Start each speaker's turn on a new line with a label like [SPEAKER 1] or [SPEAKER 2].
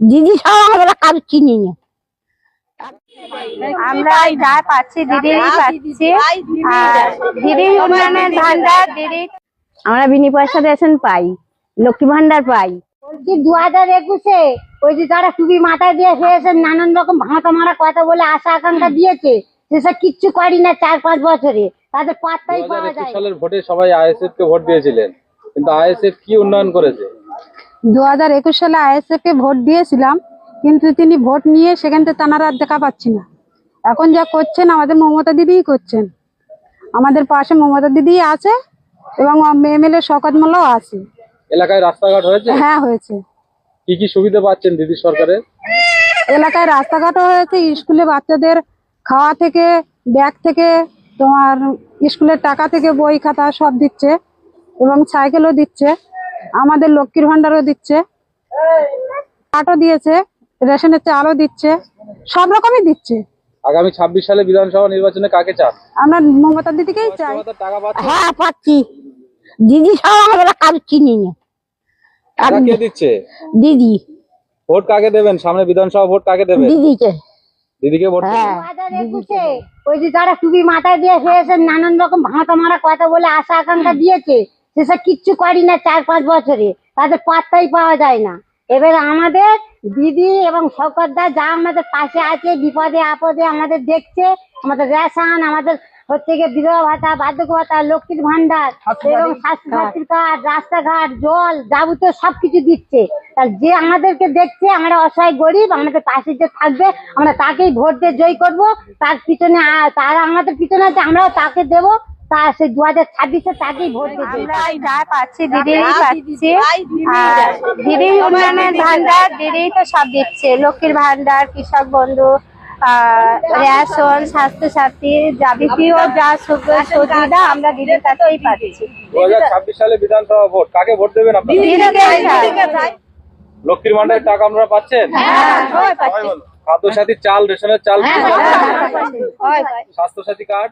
[SPEAKER 1] দিদি সব আমরা কাজ চিনি না
[SPEAKER 2] আমরা যা পাচ্ছি দিদিরই পাচ্ছি। দিদি উন্নয়নের ভান্ডার দিদি আমরা বিনি পয়সা রেশন পাই লক্ষ্মী ভান্ডার পাই।
[SPEAKER 1] বলছি দু হাজার একুশে ওই যে যারা টুপি মাথায় দিয়ে এসে নানান রকম ভাঁটা মারা কথা বলে আশা আকাঙ্ক্ষা দিয়েছে। সেসব কিচ্ছু করি না চার পাঁচ বছরে। তাদের পাত্তাই পাওয়া যায়।
[SPEAKER 3] সালের ভোটে সবাই আইএসএফ কে ভোট দিয়েছিলেন। কিন্তু আইএসএফ কি উন্নয়ন করেছে?
[SPEAKER 4] দু হাজার একুশ সালে আইএসএফ কে ভোট দিয়েছিলাম কিন্তু তিনি ভোট নিয়ে সেখান থেকে তানারা আর দেখা পাচ্ছি না। এখন যা করছেন আমাদের মমতা দিদিই করছেন। আমাদের পাশে মমতা দিদি আছে এবং এমএলএ শকত মোল্লাও আছে।
[SPEAKER 3] এলাকায় রাস্তাঘাট হয়েছে?
[SPEAKER 4] হ্যাঁ হয়েছে।
[SPEAKER 3] কি কি সুবিধা পাচ্ছেন দিদি সরকারের?
[SPEAKER 4] এলাকায় রাস্তাঘাটও হয়েছে স্কুলে বাচ্চাদের খাওয়া থেকে ব্যাগ থেকে তোমার স্কুলের টাকা থেকে বই খাতা সব দিচ্ছে এবং সাইকেলও দিচ্ছে। আমাদের লক্ষ্মীর ভান্ডারও দিচ্ছে। কাঠও দিয়েছে রেশনের চালও দিচ্ছে সব রকমই দিচ্ছে।
[SPEAKER 3] আগামী ছাব্বিশ সালে বিধানসভা নির্বাচনে কাকে চান?
[SPEAKER 4] আমরা মমতা দিদিকেই চাই।
[SPEAKER 1] হ্যাঁ পাচ্ছি। দিদি সব আমরা কাজ চিনি না
[SPEAKER 3] কে দিচ্ছে?
[SPEAKER 1] দিদি।
[SPEAKER 3] ভোট কাকে দেবেন? সামনে বিধানসভা ভোট কাকে দেবেন?
[SPEAKER 1] দিদিকে।
[SPEAKER 3] দিদিকে ভোট
[SPEAKER 1] হ্যাঁ ওই যে যারা টুপি মাথায় দিয়ে এসে নানান রকম ভাঁটা মারা কথা বলে আশা আকাঙ্ক্ষা দিয়েছে। সেসব কিচ্ছু করি না চার পাঁচ বছরে। তাদের পাত্তাই পাওয়া যায় না। এবার আমাদের দিদি এবং শকরদা যা আমাদের পাশে আছে বিপদে আপদে আমাদের দেখছে আমাদের রেশন আমাদের হচ্ছে গিয়ে বিধবা ভাতা বার্ধক্য ভাতা লক্ষ্মীর ভান্ডার এবং স্বাস্থ্যসাথীর কার্ড রাস্তাঘাট জল যাবতীয় সবকিছু দিচ্ছে। আর যে আমাদেরকে দেখছে আমরা অসহায় গরিব আমাদের পাশে যে থাকবে আমরা তাকেই ভোট দিয়ে জয় করব। তার পিছনে তারা আমাদের পিছনে আছে আমরাও তাকে দেবো। তা সেই দু হাজার ছাব্বিশে তাকেই ভোট
[SPEAKER 2] যা পাচ্ছি দিদিরই পাচ্ছি আর দিদি উন্নয়নের ভান্ডার দিদিই তো সব দিচ্ছে লক্ষ্মীর ভান্ডার কৃষক বন্ধু আহ, রেশন স্বাস্থ্য সাথী যাবতীয় যা সুবিধা আমরা দিদির কাছেই পাচ্ছি
[SPEAKER 3] দু হাজার ছাব্বিশ সালে বিধানসভা ভোট কাকে ভোট দেবেন। লক্ষ্মীর ভান্ডারের টাকা আপনারা পাচ্ছেন
[SPEAKER 2] হ্যাঁ।
[SPEAKER 3] খাদ্য সাথী চাল রেশনের চাল
[SPEAKER 2] হ্যাঁ।
[SPEAKER 3] স্বাস্থ্য সাথী কার্ড